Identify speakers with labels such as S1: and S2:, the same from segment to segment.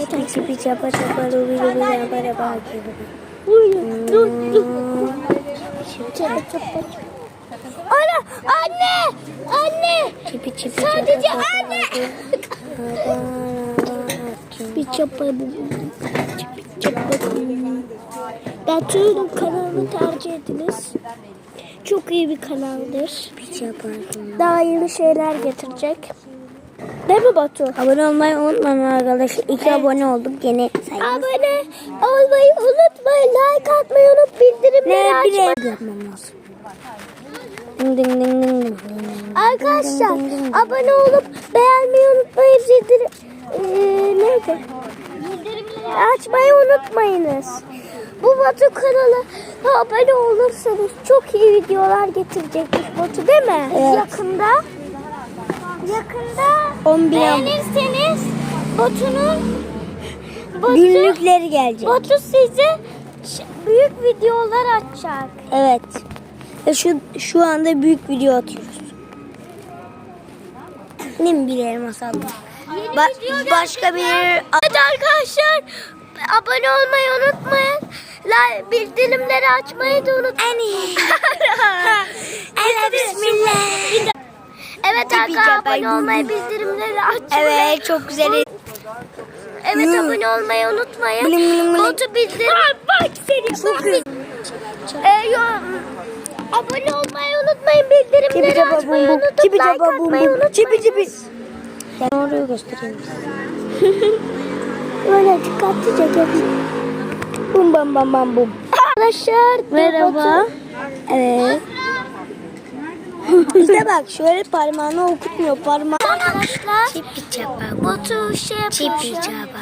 S1: Çipi çipi çapa çapa rubi rubi yapa gibi.
S2: Dur dur. Çapa çapa. Ana anne anne.
S1: Çipi çipi
S2: Sadece
S1: çapa
S2: anne.
S1: Çipi
S2: çapa. Çipi çapa bu. Batu'nun kanalını tercih ediniz. Çok iyi bir kanaldır. Daha yeni şeyler getirecek. Değil mi Batu?
S1: Abone olmayı unutmayın arkadaşlar. İki abone olduk gene sayımız.
S2: Abone olmayı unutmayın. Like atmayı unut. Bildirimleri
S1: Ne
S2: açmayı.
S1: bile yapmam lazım. Ding ding ding ding ding.
S2: Arkadaşlar abone olup beğenmeyi unutmayın. Bildirim, ee, neydi? Açmayı unutmayınız. Bu Batu kanalı abone olursanız çok iyi videolar getirecekmiş Batu değil mi?
S1: Evet.
S2: Yakında. Yakında
S1: 11
S2: beğenirseniz Batu'nun Batu,
S1: Günlükleri gelecek.
S2: Batu size büyük videolar açacak.
S1: Evet. Ve şu şu anda büyük video atıyoruz. Benim bir elmas aldım. Ba- başka bir
S2: Evet arkadaşlar abone olmayı unutmayın. Like, bildirimleri açmayı da unutmayın.
S1: Evet
S2: arkadaşlar abone olmayı bildirimleri açmayı.
S1: Evet çok güzel.
S2: Evet abone olmayı unutmayın. Botu bildirim. Bak seni. Ee, abone olmayı unutmayın. Bildirimleri açmayı
S1: Çipi
S2: like atmayı unutmayın.
S1: Çipi çipi. Ben oraya göstereyim.
S2: Böyle dikkatlice geç.
S1: Bum bam bam bam bum.
S2: Arkadaşlar
S1: Merhaba. Evet. İşte bak şöyle parmağını okutmuyor. Parmağı.
S2: Arkadaşlar
S1: Çipi çapa.
S2: Batu şey.
S1: Çipi çapa.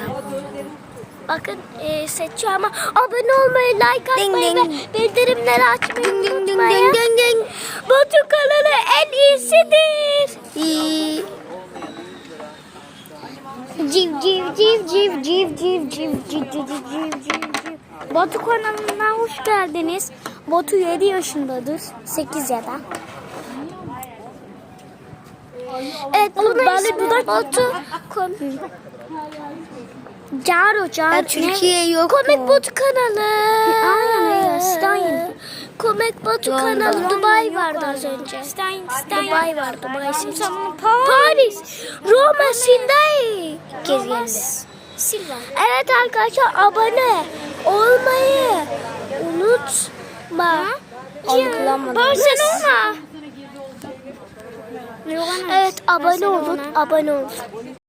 S2: Bakın e, seçiyor ama abone olmayı, like
S1: Ding
S2: atmayı
S1: ding.
S2: ve bildirimleri açmayı
S1: Ding ding ding ding ding ding.
S2: Batu kanalı en iyisidir.
S1: İyi.
S2: Civ civ civ civ civ civ civ civ civ civ civ civ civ. Batu kanalına hoş geldiniz. Batu 7 yaşındadır. 8 ya da. Evet, bunun ismi Batu Kom Caro Caro.
S1: Ya Türkiye yok
S2: Komik
S1: mu?
S2: Batu kanalı.
S1: Aynen Stein.
S2: Komik
S1: Londra.
S2: kanalı Dubai vardı az önce. Stein, Dubai var Dubai seçtim. Paris. Roma
S1: kez geldi.
S2: Silva. Evet arkadaşlar abone olmayı unutma.
S1: Algılamadım.
S2: Barcelona. Evet abone olun, abone olun.